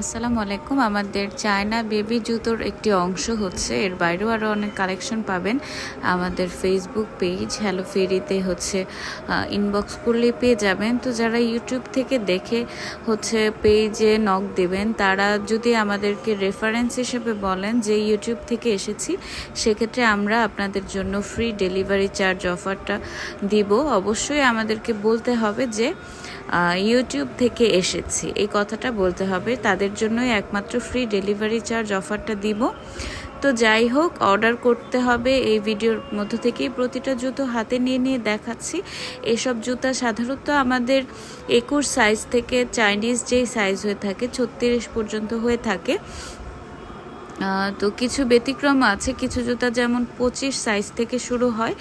আসসালামু আলাইকুম। আমাদের চায়না বেবি জুতোর একটি অংশ হচ্ছে, এর বাইরেও আরও অনেক কালেকশন পাবেন। আমাদের ফেসবুক পেজ হ্যালো ফেরিতে হচ্ছে ইনবক্স করলে পেয়ে যাবেন। তো যারা ইউটিউব থেকে দেখে হচ্ছে পেজে নক দেবেন, তারা যদি আমাদেরকে রেফারেন্স হিসেবে বলেন যে ইউটিউব থেকে এসেছি, সেক্ষেত্রে আমরা আপনাদের জন্য ফ্রি ডেলিভারি চার্জ অফারটা দিব। অবশ্যই আমাদেরকে বলতে হবে যে ইউটিউব থেকে এসেছি। এই কথাটা বলতে হবে, তাদের জন্যই একমাত্র ফ্রি ডেলিভারি চার্জ অফারটা দিব। তো যাই হোক অর্ডার করতে হবে। এই ভিডিওর মধ্য থেকেই প্রতিটা জুতো হাতে নিয়ে নিয়ে দেখাচ্ছি। এসব জুতা সাধারণত আমাদের একুশ সাইজ থেকে চাইনিজ যেই সাইজ হয়ে থাকে, ছত্রিশ পর্যন্ত হয়ে থাকে। তো কিছু ব্যতিক্রম আছে। কিছু জুতা যেমন পঁচিশ সাইজ থেকে শুরু হয়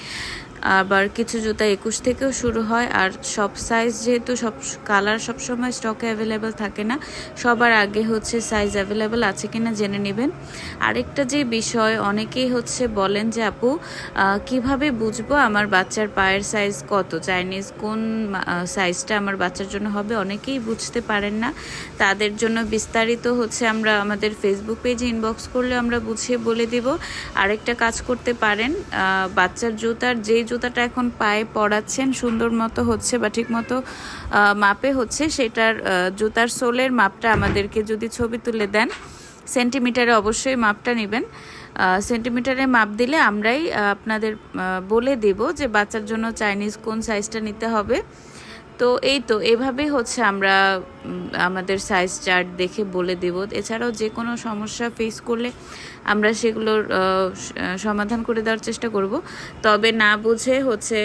আবার কিছু জুতা একুশ থেকেও শুরু হয়, আর সব সাইজ যেহেতু সব কালার সবসময় স্টকে অ্যাভেলেবেল থাকে না, সবার আগে হচ্ছে সাইজ অ্যাভেলেবেল আছে কিনা জেনে নেবেন। আরেকটা যে বিষয়, অনেকেই হচ্ছে বলেন যে, আপু কীভাবে বুঝব আমার বাচ্চার পায়ের সাইজ কত? চাইনিজ কোন সাইজটা আমার বাচ্চার জন্য হবে? অনেকেই বুঝতে পারেন না। তাদের জন্য বিস্তারিত হচ্ছে আমরা আমাদের ফেসবুক পেজে ইনবক্স করলে আমরা বুঝিয়ে বলে দিব। আরেকটা কাজ করতে পারেন বাচ্চার জুতার যেই জুতাটা এখন পায়ে পড়াচ্ছেন সুন্দর মতো হচ্ছে বা ঠিক মতো মাপে হচ্ছে। সেটার জুতার সোলের মাপটা আমাদেরকে যদি ছবি তুলে দেন, সেন্টিমিটারে অবশ্যই মাপটা নেবেন। সেন্টিমিটারে মাপ দিলে আমরাই আপনাদের বলে দেব যে বাচ্চার জন্য চাইনিজ কোন সাইজটা নিতে হবে। তো এই তো এভাবেই হচ্ছে আমরা আমাদের সাইজ চার্ট দেখে বলে দেব। এছাড়াও যে কোনো সমস্যা ফেস করলে আমরা সেগুলোর সমাধান করে দেওয়ার চেষ্টা করব। তবে না বুঝে হচ্ছে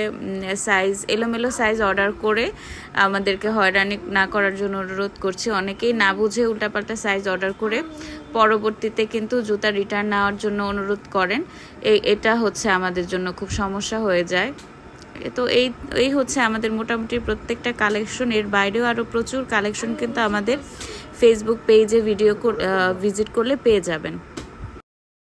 সাইজ এলোমেলো সাইজ অর্ডার করে আমাদেরকে হয়রানি না করার জন্য অনুরোধ করছি। অনেকেই না বুঝে উল্টাপাল্টা সাইজ অর্ডার করে পরবর্তীতে কিন্তু জুতা রিটার্ন নেওয়ার জন্য অনুরোধ করেন। এটা হচ্ছে আমাদের জন্য খুব সমস্যা হয়ে যায়। তো এই এই হচ্ছে আমাদের মোটামুটি প্রত্যেকটা কালেকশন এর বাইরেও আরও প্রচুর কালেকশন কিন্তু আমাদের ফেসবুক পেজে ভিডিও ভিজিট করলে পেয়ে যাবেন।